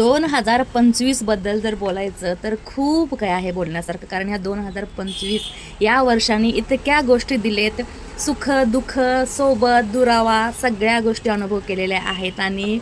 दोन हजार पंचवीसबद्दल जर बोलायचं तर खूप काय आहे बोलण्यासारखं. कारण ह्या दोन हजार पंचवीस या वर्षांनी इतक्या गोष्टी दिलेत. सुख दुःख सोबत दुरावा सगळ्या गोष्टी अनुभव केलेल्या आहेत. आणि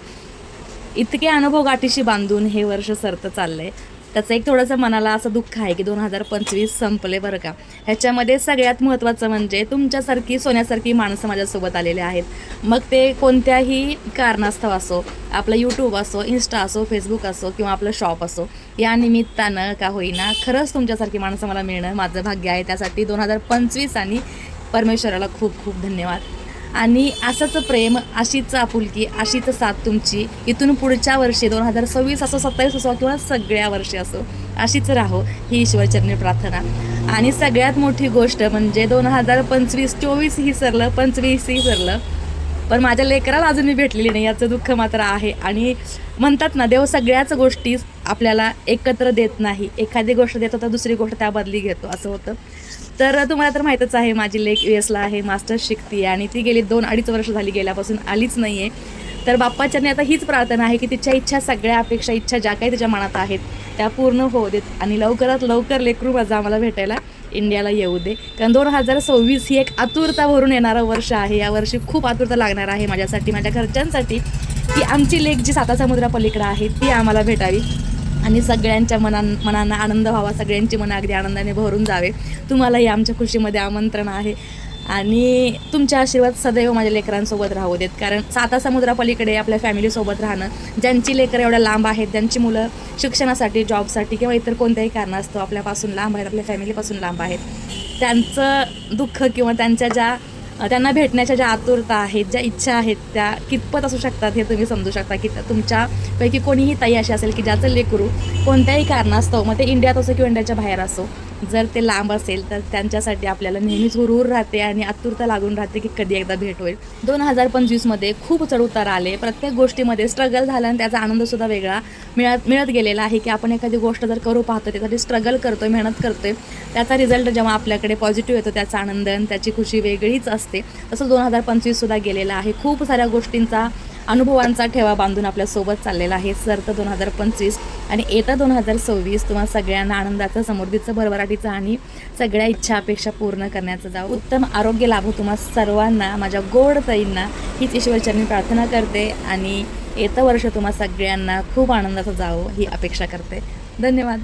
इतके अनुभव गाठीशी बांधून हे वर्ष सरतं चाललं आहे त्याचं एक थोडंसं मनाला असं दुःख आहे की दोन हजार पंचवीस संपले बरं का. ह्याच्यामध्ये सगळ्यात महत्त्वाचं म्हणजे तुमच्यासारखी सोन्यासारखी माणसं माझ्यासोबत आलेले आहेत. मग ते कोणत्याही कारणास्तव असो आपलं यूट्यूब असो इन्स्टा असो फेसबुक असो किंवा आपलं शॉप असो या निमित्तानं का होईना खरंच तुमच्यासारखी माणसं मला मिळणं माझं भाग्य आहे. त्यासाठी दोन हजार पंचवीस आणि परमेश्वराला खूप खूप धन्यवाद. आणि असंच प्रेम अशीच आपुलकी अशीच साथ तुमची. इथून पुढच्या वर्षी दोन हजार सव्वीस असो सत्तावीस असो किंवा सगळ्या वर्षी असो अशीच राहो ही ईश्वरचरणी प्रार्थना. आणि सगळ्यात मोठी गोष्ट म्हणजे दोन हजार पंचवीस चोवीस ही सरलं पंचवीस ही सरलं. पण माझ्या लेकराला अजून मी भेटलेली नाही याचं दुःख मात्र आहे. आणि म्हणतात ना देव सगळ्याच गोष्टी आपल्याला एकत्र देत नाही. एखादी गोष्ट देतो तर दुसरी गोष्ट त्या बदली घेतो असं होतं. तर तुम्हाला तर माहीतच आहे माझी लेक यू एसला आहे मास्टर्स शिकते आणि ती गेली दोन अडीच वर्ष झाली गेल्यापासून आलीच नाही आहे तर बाप्पाच्याने आता हीच प्रार्थना आहे की तिच्या इच्छा सगळ्या अपेक्षा इच्छा ज्या काही तिच्या मनात आहेत त्या पूर्ण होऊ देत आणि लवकरात लवकर लेकरू माझा आम्हाला भेटायला इंडियाला येऊ दे. कारण दोन हजार सव्वीस ही एक आतुरता भरून येणारं वर्ष आहे. या वर्षी खूप आतुरता लागणार आहे माझ्यासाठी माझ्या घरच्यांसाठी. की आमची लेक जी सातासमुद्रापलीकडं आहे ती आम्हाला भेटावी. आणि सगळ्यांच्या मनां मनांना आनंद व्हावा सगळ्यांची मनं अगदी आनंदाने भरून जावे. तुम्हालाही आमच्या खुशीमध्ये आमंत्रण आहे. आणि तुमचे आशीर्वाद सदैव माझ्या लेकरांसोबत राहू देत. कारण साता समुद्रापलीकडे आपल्या फॅमिलीसोबत राहणं ज्यांची लेकरं एवढ्या लांब आहेत ज्यांची मुलं शिक्षणासाठी जॉबसाठी किंवा इतर कोणत्याही कारणास्तव आपल्यापासून लांब आहेत आपल्या फॅमिलीपासून लांब आहेत त्यांचं दुःख किंवा त्यांच्या ज्या त्यांना भेटण्याच्या ज्या आतुरता आहेत ज्या इच्छा आहेत त्या कितपत असू शकतात हे तुम्ही समजू शकता की तुमच्यापैकी कोणीही ताई अशी असेल की ज्याचं लेकरू कोणत्याही कारणास्तव मग ते इंडियात असो किंवा इंडियाच्या बाहेर असो जर ते लांब असेल तर त्यांच्यासाठी आपल्याला नेहमीच हुरहुर राहते आणि आतुरता लागून राहते की कधी एकदा भेट होईल. दोन हजार पंचवीसमध्ये खूप चढउतार आले. प्रत्येक गोष्टीमध्ये स्ट्रगल झालं आणि त्याचा आनंदसुद्धा वेगळा मिळत मिळत गेलेला आहे की आपण एखादी गोष्ट जर करू पाहतो त्यासाठी स्ट्रगल करतो मेहनत करतोय त्याचा रिझल्ट जेव्हा आपल्याकडे पॉझिटिव्ह येतो त्याचा आनंद आणि त्याची खुशी वेगळीच असते. तसं दोन हजार पंचवीससुद्धा गेलेला आहे. खूप साऱ्या गोष्टींचा अनुभवांचा ठेवा बांधून आपल्यासोबत चाललेला आहे. सर तर दोन हजार पंचवीस आणि येतं दोन हजार सव्वीस तुम्हाला सगळ्यांना आनंदाचं समृद्धीचं भरभराटीचं आणि सगळ्या इच्छा अपेक्षा पूर्ण करण्याचं जाऊ उत्तम आरोग्य लाभो तुम्हा सर्वांना माझ्या गोड ताईंना. हीच ईश्वरचरणी प्रार्थना करते आणि येतं वर्ष तुम्हा सगळ्यांना खूप आनंदाचं जावं ही अपेक्षा करते. धन्यवाद.